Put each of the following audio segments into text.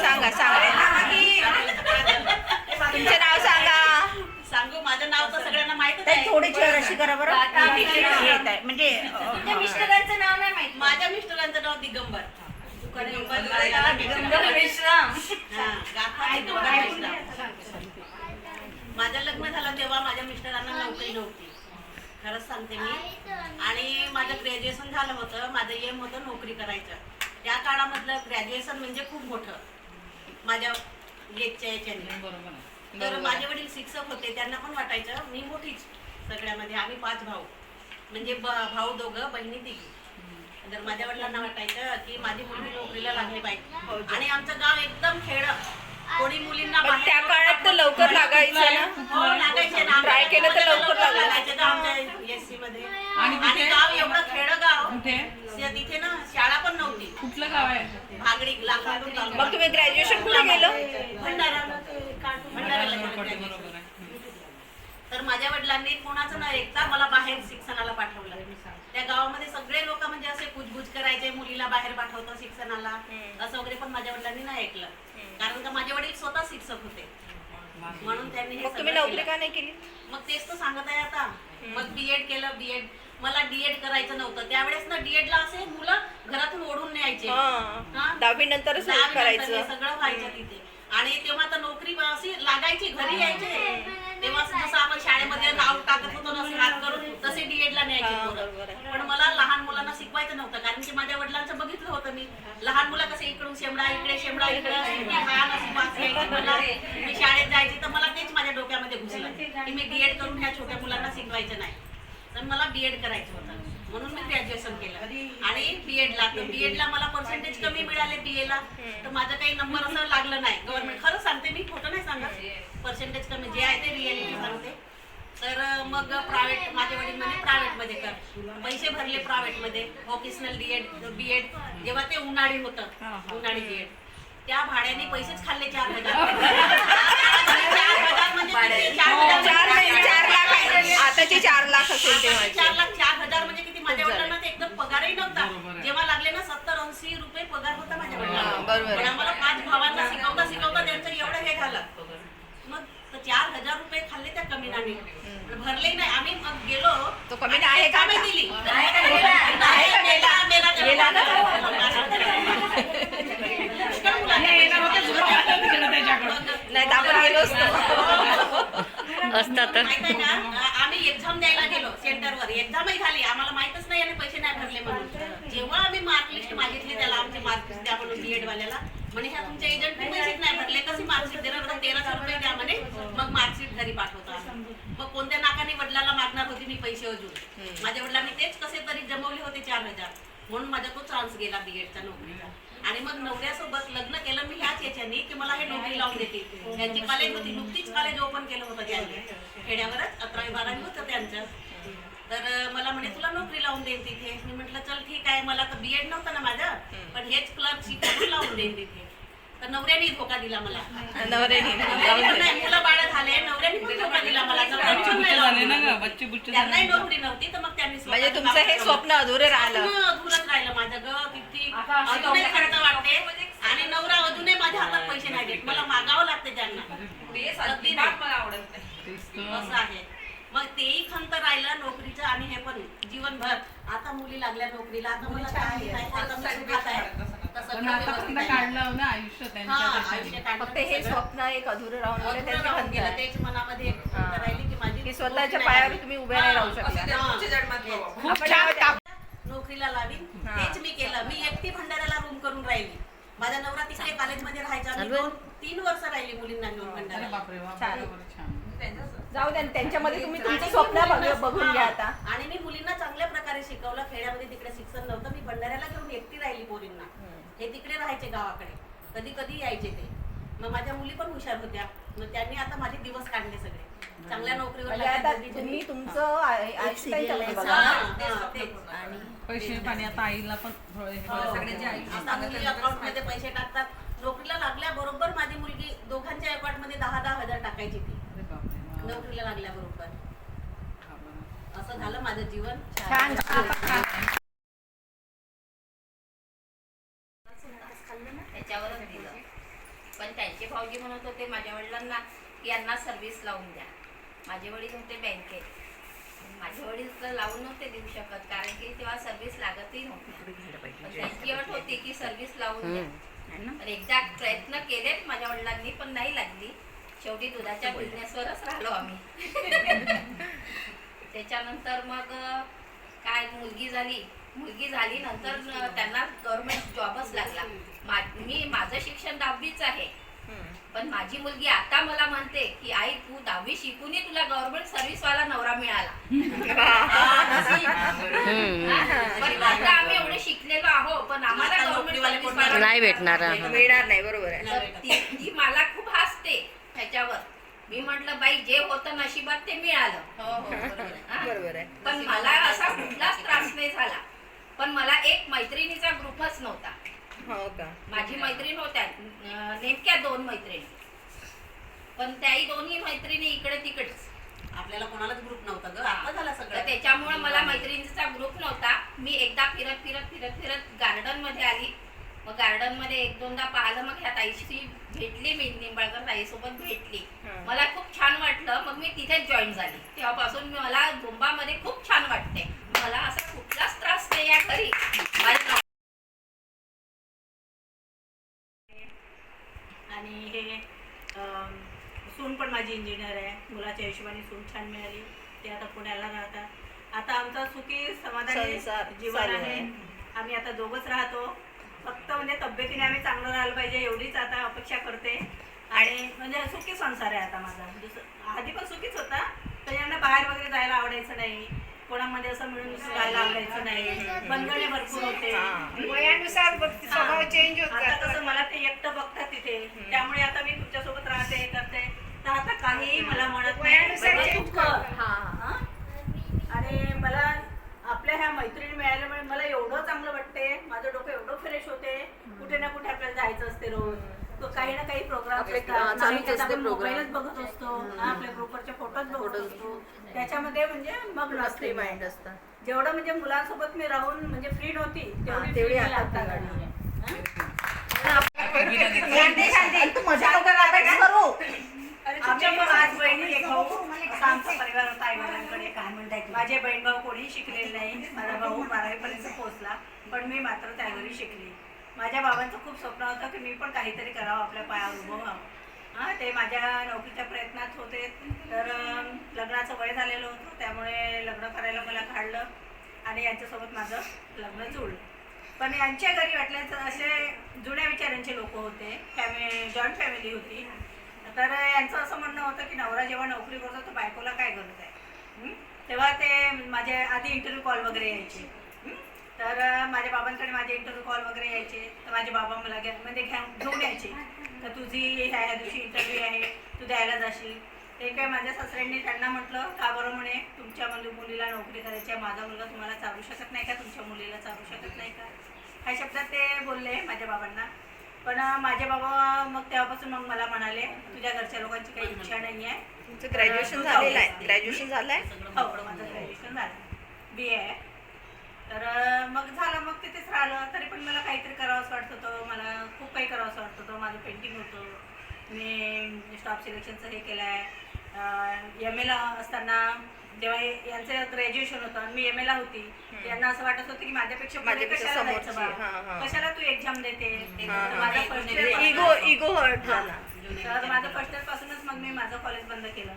सांगा सांगा तुमचे नाव सांगा सांगू माझं नाव तर सगळ्यांना ताई, आहे. थोडी चेअर अशी करा बरं. येत आहे. म्हणजे तुमच्या मिस्टरांचं नाव नाही माहीत. माझ्या मिस्टरांचं नाव दिगंबर. दिगंबर दिगंबर विश्राम. हा, गाथा दिगंबर मिश्रा. माझं लग्न झालं तेव्हा माझ्या मिस्टरांना नोकरी नव्हती. खरंच सांगते मी. आणि माझं ग्रॅज्युएशन झालं होतं. माझं एम होतं नोकरी करायचं. त्या काळामधलं ग्रॅज्युएशन म्हणजे खूप मोठं. माझ्या गेटच्या याच्याने. तर माझे वडील शिक्षक होते. त्यांना पण वाटायचं मी मोठीच सगळ्यामध्ये. आम्ही पाच भाऊ. म्हणजे ब- भाऊ दोघं बहिणी तिघी. तर माझ्या वडिलांना वाटायचं की माझी मुलगी नोकरीला लागली पाहिजे आणि आमचं गाव एकदम खेड. कोणी मुलींना पण त्या काळात तर लवकर लागायचं ना. हो, लागायचे ना. Try केलं तर लवकर लागलं. लागायचे. आमच्या SC मध्ये आणि आणि तिथे? गाव एवढं खेड गाव कुठे? स- तिथे ना शाळा पण नव्हती. कुठलं गाव आहे? आगडी. मग तुम्ही ग्रॅज्युएशन कुठे बरोबर. आहे. तर माझ्या वडिलांनी कोणाचं न ऐकता मला बाहेर शिक्षणाला पाठवलं. त्या गावामध्ये सगळे लोक म्हणजे असे कुजबुज करायचे मुलीला बाहेर पाठवतो शिक्षणाला. असं वगैरे पण माझ्या वडिलांनी नाही ऐकलं. कारण का माझे वडील स्वतः शिक्षक होते. म्हणून त्यांनी हे मग तुम्ही सगळं नोकरी केलं. का नाही केली? मग तेच तर सांगत आहे आता. मग बीएड केलं बीएड मला डीएड करायचं नव्हतं. त्यावेळेस ना डीएड ला असे मुलं घरातून ओढून न्यायचे. हा. हा? दहावी नंतरच नंतर करायचं. हे सगळं व्हायचं तिथे. आणि तेव्हा तर नोकरी अशी लागायची घरी यायचे. तेव्हा जसं आपण शाळेमध्ये नाव टाकत होतो ना असं हात करून तसे डीएड ला न्यायचे हा, पोरं. बरोबर आहे. पण मला लहान मुलांना शिकवायचं नव्हतं. कारण की माझ्या वडिलांचं बघितलं होतं मी लहान मुलं कसे इकडून शेमडा इकडे शेमडा इकडे मी शाळेत जायची तर मला तेच माझ्या डोक्यामध्ये घुसलं. की मी डीएड करून ह्या छोट्या मुलांना शिकवायचं नाही. तर मला बीएड करायचं होतं. म्हणून मी ग्रॅज्युएशन केलं. आणि बीएड ला तर बीएड ला मला पर्सेंटेज कमी मिळाले बीए ला. तर माझं काही नंबर असं लागलं नाही. गव्हर्नमेंट खरं सांगते मी खोटं नाही सांगत. पर्सेंटेज कमी जे आहे ते रिअलिटी सांगते. तर मग प्रायव्हेट माझे वडील म्हणे प्रायव्हेटमध्ये कर. पैसे भरले प्रायव्हेटमध्ये. व्होकेशनल डीएड बीएड जेव्हा ते उन्हाळी होतं उन्हाळी बीएड त्या भाड्याने पैसेच खाल्ले चार हजार. म्हणजे म्हणजे. आताचे चार लाख असेल चार लाख चार हजार म्हणजे किती? माझ्या. वडिलांना ते एकदम पगारही नव्हता. जेव्हा लागले ना सत्तर ऐंशी रुपये पगार होता माझ्या वडिलांना. पण आम्हाला पाच भावांना शिकवता शिकवता त्यांचं एवढं हे झालं. मग चार हजार रुपये खाल्ले त्या कमीनाने. भरले नाही आम्ही मग गेलो. तो कमीना आणि आहे का? आता? दिली. आहे का? गेला? नाही, तर आपण गेलो असतो. असतात आम्ही एक्झाम द्यायला गेलो सेंटरवर. एक्झामही झाली. आम्हाला माहितच नाही आणि पैसे नाही भरले म्हणून. जेव्हा आम्ही मार्कलिस्ट मागितली त्याला आमचे मार्कलिस्ट द्या म्हणून बीएड वाल्याला म्हणे ह्या तुमच्या एजंटने पैसेच नाही भरले. कसे मार्कशीट देणार? तर तेराशे रुपये द्या म्हणे. मग मार्कशीट घरी पाठवतो आम्ही. मग कोणत्या नाकाने वडिलांना मागणार होती मी पैसे अजून. माझ्या वडिलांनी तेच कसे तरी जमवले होते चार हजार. म्हणून माझा तो चान्स गेला बीएडचा नोकरीचा आणि मग नवऱ्यासोबत लग्न केलं मी ह्याच याच्याने की मला हे नोकरी लावून देते. त्यांची कॉलेज होती नुकतीच कॉलेज ओपन केलं होतं त्यांनी खेड्यावरच अकरावी बारावी होतं त्यांचं. तर मला म्हणे तुला नोकरी लावून देईन तिथे. मी म्हटलं चल ठीक आहे. मला तर बीएड नव्हतं ना माझं. पण हेच क्लर्कशिप लावून देईन तिथे. तर नवऱ्याने धोका दिला मला. नवऱ्याने मुलं बाळ झाले नवऱ्याने पण धोका दिला मला नवऱ्याने बच्चे पण नाही बुच्चे झाले ना लावून ग बच्चे बुच्चे त्यांनाही झाले नोकरी नव्हती तर मग त्यांनी म्हणजे स्वतःचं तुमचं हे काम स्वप्न अधुरे राहिलं. अधुरंच राहिलं माझं ग किती अजूनही खर्च वाटते आणि नवरा अजूनही माझ्या हातात पैसे नाही देत. मला मागावं लागते त्यांना. अगदी नाही. तेच तर. असं आहे. मग तेही खंत राहिलं नोकरीचं आणि हे पण जीवनभर. आता मुली लागल्या नोकरीला. आता मला नाही आता मी सुखात आहे. पण व्यवस्थित आहे. काढलं ना आयुष्य हा, त्यांच्या फक्त हे. स्वप्न एक अधुरं राहून गेलं अधुरं त्याची राहून खंत गेलं. आहे. तेच मनामध्ये हा. राहिली की माझी की स्वतःच्या पायावर तुम्ही उभे नाही राहू या- नोकरीला लावीन. तेच मी केलं. मी एकटी भंडाऱ्याला रूम करून राहिली. माझा नवरा तिकडे कॉलेजमध्ये राहायचा. मी दोन तीन वर्ष राहिली मुलींना घेऊन भंडाऱ्याला. जाऊ द्या त्यांच्यामध्ये तुम्ही तुमचं स्वप्न मुलींना- बघून घ्या आता. आणि मी मुलींना चांगल्या प्रकारे शिकवलं. खेड्यामध्ये तिकडे शिक्षण नव्हतं. मी भंडाऱ्याला घेऊन एकटी राहिली पोरींना. हे तिकडे राहायचे गावाकडे कधी कधी यायचे ते मग माझ्या मुली पण हुशार होत्या मग त्यांनी आता माझे दिवस काढले सगळे चांगल्या नोकरीवर म्हणजे लागल्या आता दोघी तुम्ही जणी. तुमचं आय- आयुष्य त्यांच्यामध्ये बघा हा, ना. हा, तेच. आणि पैसे पाणी आता आईला पण थोडं हे. करायचं. आता मुली अकाउंटमध्ये पैसे टाकतात नोकरीला लागल्याबरोबर माझी मुलगी दोघांच्या अकाउंटमध्ये दहा दहा हजार टाकायची ती अरे बापरे वा. नोकरीला लागल्याबरोबर हा, बरं. असं झालं माझं जीवन छान त्याच्यावरच दिलं त्यांचे भाऊजी म्हणत होते माझ्या वडिलांना की यांना सर्व्हिस लावून द्या. माझे वडील होते बँकेत माझे वडील तर लावून नव्हते देऊ शकत कारण की तेव्हा सर्व्हिस लागतही नव्हती. पण त्यांची अट होती की सर्व्हिस लावून द्या. एकदा प्रयत्न केलेत माझ्या वडिलांनी पण नाही लागली. शेवटी दुधाच्या बिझनेसवरच राहिलो आम्ही. त्याच्यानंतर मग काय मुलगी झाली. मुलगी झाली नंतर त्यांना गव्हर्नमेंट जॉबच लागला मा- मी माझं शिक्षण दहावीच आहे पण माझी मुलगी आता मला म्हणते की आई तू दहावी शिकूनही तुला गव्हर्नमेंट सर्व्हिस वाला नवरा मिळाला. हा? पण आता आम्ही एवढे शिकलेलो आहो पण आम्हाला गव्हर्नमेंट नाही भेटणार. मिळणार नाही बरोबर आहे. ती मला खूप हसते ह्याच्यावर मी म्हटलं बाई जे होतं नशिबात ते मिळालं. हो हो बरोबर आहे. बरोबर आहे. पण मला असा कुठलाच त्रास नाही झाला. पण मला एक मैत्रिणीचा ग्रुपच नव्हता. हो का? माझी मैत्रीण होत्या नेमक्या दोन मैत्रिणी. पण त्याही दोन्ही मैत्रिणी इकडे तिकडेच आपल्याला कोणालाच ग्रुप नव्हता ग. आता झाला तर सगळं त्याच्यामुळे मला मैत्रिणीचा ग्रुप नव्हता. मी एकदा फिरत फिरत फिरत फिरत गार्डनमध्ये आली. मग गार्डनमध्ये एक दोनदा पाहिलं मग ह्या ताईशी भेटली मी निंबाळकर ताईसोबत भेटली. मला खूप छान वाटलं. मग मी तिथेच जॉईन झाली. तेव्हापासून मला झुंबामध्ये खूप छान वाटते मला असा कुठलाच त्रास नाही या घरी माझ्या आणि हे अम, सून पण माझी इंजिनियर आहे मुलाच्या हिशोबाने सून छान मिळाली. ते आता पुण्याला राहतात. आता आमचा सुखी समाधानी संसार जीवन चालू आहे. आहे. आम्ही आता दोघंच राहतो. फक्त म्हणजे तब्येतीने आम्ही चांगलं राहायला पाहिजे एवढीच आता अपेक्षा करते. आणि म्हणजे सुखी संसार आहे आता माझा. दुसरं आधी पण सुखीच होता. पण यांना बाहेर वगैरे जायला आवडायचं नाही. कोणामध्ये असं मिळून राहायला आवडायचं नाही. बंधने भरपूर होते. वयानुसार स्वभाव चेंज होत आता कसं मला ते एकटं बघतात तिथे. त्यामुळे आता मी तुमच्यासोबत राहते करते तर आता काहीही मला म्हणत नाही वयानुसार बघा change तू कर. हा हा? आणि मला आपल्या ह्या मैत्रिणी मिळाल्यामुळे मला एवढं चांगलं वाटते माझं डोकं एवढं फ्रेश होते कुठे ना कुठे आपल्याला जायचं असते रोज. तो काही ना काही प्रोग्राम असते program. मोबाईलच बघत असतो. आपल्या ग्रुपवरचे फोटोज बघत असतो. त्याच्यामध्ये म्हणजे मग नसते. माइंड असतात. जेवढं म्हणजे मुलांसोबत मी राहून म्हणजे फ्री नव्हती तेवढी तेवढी आता. काढली. मजा करू. आमच्या पण आज बहिणी एक भाऊ असा आमचा परिवार होता आई वडिलांकडे काय म्हणताय माझे बहीण भाऊ कोणी शिकलेले नाही. माझा भाऊ बारावी पर्यंत पोहोचला पण मी मात्र त्यावेळी शिकली. माझ्या बाबांचं खूप स्वप्न होतं की मी पण काहीतरी करावं आपल्या पायावर उभं व्हावं. हां ते माझ्या नोकरीच्या प्रयत्नात होते. तर लग्नाचं वय झालेलं होतं त्यामुळे लग्न करायला मला काढलं आणि यांच्यासोबत माझं लग्न जुळलं. पण यांच्या घरी वाटल्याचं असे जुन्या विचारांचे लोक होते. फॅमिली जॉईंट फॅमिली होती. तर यांचं असं म्हणणं होतं की नवरा जेव्हा नोकरी करतो तर बायकोला काय गरज आहे? तेव्हा ते माझे आधी इंटरव्ह्यू कॉल वगैरे यायचे. तर माझ्या बाबांकडे माझे इंटरव्ह्यू कॉल वगैरे यायचे. तर माझे बाबा मला घ्या म्हणजे घ्या घेऊन यायचे. तर तुझी ह्या ह्या दिवशी इंटरव्ह्यू आहे तू द्यायला जाशील. ते काय माझ्या सासऱ्यांनी त्यांना म्हटलं का बरं म्हणे तुमच्या म्हणजे मुलीला नोकरी करायची आहे माझा मुलगा तुम्हाला चालू शकत नाही का? तुमच्या मुलीला चालू शकत नाही का? ह्या शब्दात ते बोलले माझ्या बाबांना. पण माझे बाबा मग तेव्हापासून मग मला म्हणाले तुझ्या घरच्या लोकांची काही इच्छा नाही आहे तुमचं ग्रॅज्युएशन झालेलं आहे. ग्रॅज्युएशन झालंय? हो माझं ग्रॅज्युएशन झालं बी ए आहे तर मग झालं मग तिथेच राहिलं. तरी पण मला काहीतरी करावंसं वाटत होतं. मला खूप काही करावंसं वाटत होतं. माझं पेंटिंग होतं. मी स्टॉप सिलेक्शनचं हे केलं आहे एम एला असताना जेव्हा यांचं ग्रॅज्युएशन होतं आणि मी एम एला होती. यांना असं वाटत होतं की माझ्यापेक्षा माझ्यापेक्षा समोरची, एक्झाम देते. माझा first year इगो पासूनच- इगो हर्ट झाला. तर माझं फर्स्ट इयर पासूनच मग मी माझं कॉलेज बंद केलं.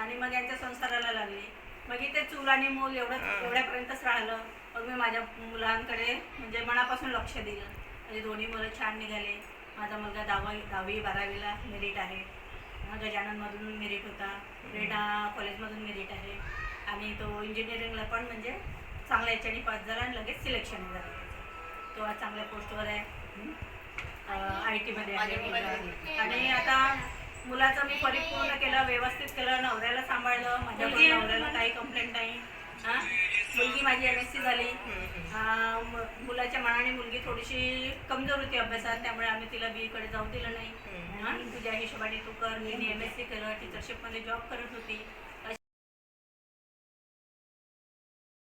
आणि मग यांच्या संसाराला लागले. मग इथे चूल आणि मूल एवढं. एवढ्यापर्यंतच राहिलं. मग मी माझ्या मुलांकडे म्हणजे मनापासून लक्ष दिलं. म्हणजे दोन्ही मुलं छान निघाले. माझा मुलगा दहावी दहावी बारावीला मेरिट आहे. हा, गजाननमधून मेरिट होता. रेडा कॉलेजमधून मेरिट आहे. आणि तो इंजिनिअरिंगला पण म्हणजे चांगल्या याच्याने पास झाला आणि लगेच सिलेक्शन झालं त्याचं. तो आज चांगल्या पोस्टवर आहे. आय टीमध्ये आहे. आणि आता मुलाचं मी परिपूर्ण केलं व्यवस्थित केलं नवऱ्याला सांभाळलं माझ्या पण नवऱ्याला काही कंप्लेंट नाही. हा? मुलगी माझी एम एस सी झाली. हा, मुलाच्या मनाने मुलगी थोडीशी कमजोर होती अभ्यासात त्यामुळे आम्ही तिला बी कडे जाऊ दिलं नाही. तुझ्या हिशोबाने तू कर. मी एम एस सी केलं टीचरशिपमध्ये जॉब करत होती.